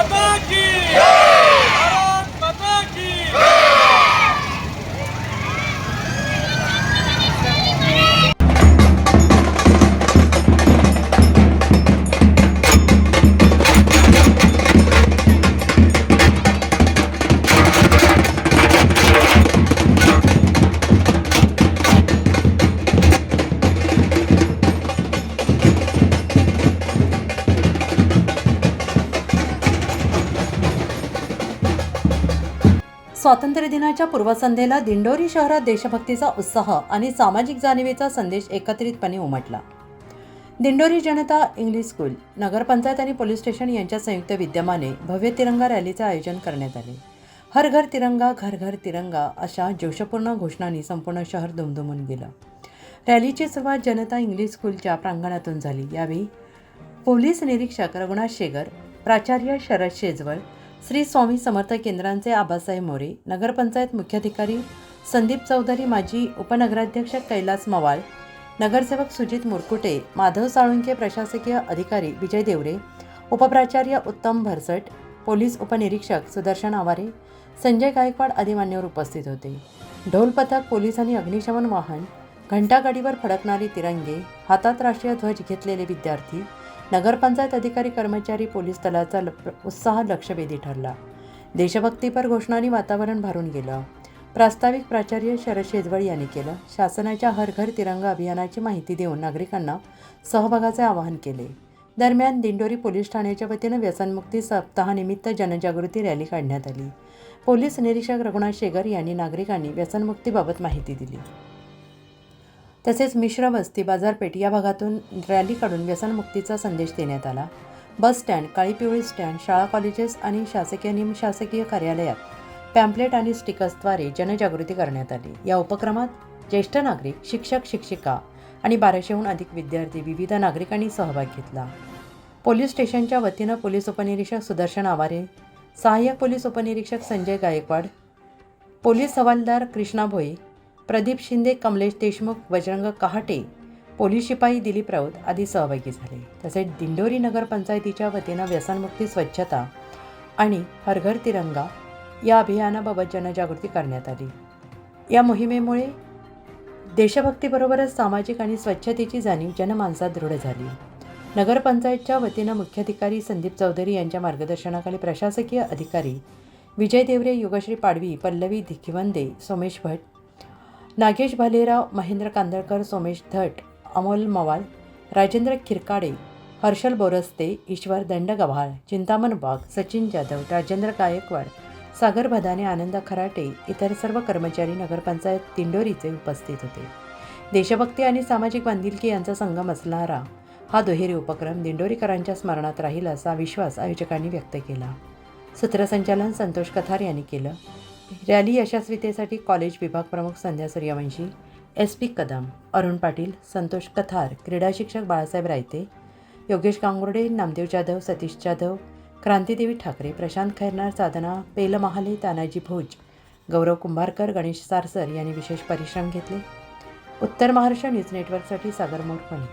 Abade! स्वातंत्र्य दिनाच्या पूर्वसंध्येला दिंडोरी शहरात देशभक्तीचा उत्साह आणि सामाजिक जाणीवेचा संदेश एकत्रितपणे उमटला. दिंडोरी जनता इंग्लिश स्कूल नगरपंचायत आणि पोलीस स्टेशन यांच्या संयुक्त विद्यमाने भव्य तिरंगा रॅलीचे आयोजन करण्यात आले. हर घर तिरंगा घर घर तिरंगा अशा जोशपूर्ण घोषणांनी संपूर्ण शहर दुमदुमून गेलं. रॅलीची सुरुवात जनता इंग्लिश स्कूलच्या प्रांगणातून झाली. यावेळी पोलीस निरीक्षक रघुनाथ शेगर प्राचार्य शरद शेजवळ श्री स्वामी समर्थ केंद्रांचे आबासाहेब मोरे नगरपंचायत मुख्याधिकारी संदीप चौधरी माजी उपनगराध्यक्ष कैलास मवाळ नगरसेवक सुजित मुरकुटे माधव साळुंके प्रशासकीय अधिकारी विजय देवरे उपप्राचार्य उत्तम भरसट पोलीस उपनिरीक्षक सुदर्शन आवारे संजय गायकवाड आदी मान्यवर उपस्थित होते. ढोल पथक पोलीस आणि अग्निशमन वाहन घंटागाडीवर फडकणारी तिरंगे हातात राष्ट्रीय ध्वज घेतलेले विद्यार्थी नगरपंचायत अधिकारी कर्मचारी पोलीस दलाचा ल- उत्साह लक्षवेधी ठरला. देशभक्तीपर घोषणांनी वातावरण भारून गेलं. प्रास्ताविक प्राचार्य शरद शेजवळ यांनी केलं. शासनाच्या हर घर तिरंगा अभियानाची माहिती देऊन नागरिकांना सहभागाचे आवाहन केले. दरम्यान दिंडोरी पोलीस ठाण्याच्या वतीनं व्यसनमुक्ती सप्ताहानिमित्त जनजागृती रॅली काढण्यात आली. पोलीस निरीक्षक रघुनाथ शेगर यांनी नागरिकांनी व्यसनमुक्तीबाबत माहिती दिली. तसेच मिश्र वस्ती बाजारपेठ या भागातून रॅली काढून व्यसनमुक्तीचा संदेश देण्यात आला. बस स्टँड काळी पिवळी स्टँड शाळा कॉलेजेस आणि शासकीय निमशासकीय कार्यालयात पॅम्पलेट आणि स्टिकर्सद्वारे जनजागृती करण्यात आली. या उपक्रमात ज्येष्ठ नागरिक शिक्षक शिक्षिका आणि बाराशेहून अधिक विद्यार्थी विविध नागरिकांनी सहभाग घेतला. पोलीस स्टेशनच्या वतीनं पोलीस उपनिरीक्षक सुदर्शन आवारे सहाय्यक पोलीस उपनिरीक्षक संजय गायकवाड पोलीस हवालदार कृष्णा भोई प्रदीप शिंदे कमलेश देशमुख बजरंग कहाटे पोलीस शिपाई दिलीप राऊत आदी सहभागी झाले. तसेच दिंडोरी नगरपंचायतीच्या वतीनं व्यसनमुक्ती स्वच्छता आणि हरघर तिरंगा या अभियानाबाबत जनजागृती करण्यात आली. या मोहिमेमुळे देशभक्तीबरोबरच सामाजिक आणि स्वच्छतेची जाणीव जनमानसात दृढ झाली. नगरपंचायतच्या वतीनं मुख्याधिकारी संदीप चौधरी यांच्या मार्गदर्शनाखाली प्रशासकीय अधिकारी विजय देवरे युगश्री पाडवी पल्लवी धिकिवंदे सोमेश भट नागेश भालेराव महेंद्र कांदळकर सोमेश धट अमोल मवाल राजेंद्र खिरकाडे हर्षल बोरस्ते ईश्वर दंडगव्हाळ चिंतामण वाघ सचिन जाधव राजेंद्र गायकवाड सागर भदाने आनंद खराटे इतर सर्व कर्मचारी नगरपंचायत दिंडोरीचे उपस्थित होते. देशभक्ती आणि सामाजिक बांधिलकी यांचा संगम असणारा हा दुहेरी उपक्रम दिंडोरीकरांच्या स्मरणात राहील असा विश्वास आयोजकांनी व्यक्त केला. सूत्रसंचालन संतोष कथार यांनी केलं. रॅली यशस्वीतेसाठी कॉलेज विभाग प्रमुख संध्या सूर्यवंशी एस पी कदम अरुण पाटील संतोष कथार क्रीडा शिक्षक बाळासाहेब रायते योगेश कांगुर्डे नामदेव जाधव सतीश जाधव क्रांतीदेवी ठाकरे प्रशांत खैरनार साधना पेल महाले तानाजी भोज गौरव कुंभारकर गणेश सारसर यांनी विशेष परिश्रम घेतले. उत्तर महाराष्ट्र न्यूज नेटवर्कसाठी सागर मोरपणे.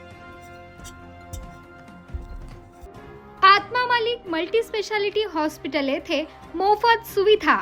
आत्मा मालिक मल्टी स्पेशालिटी हॉस्पिटल येथे मोफत सुविधा.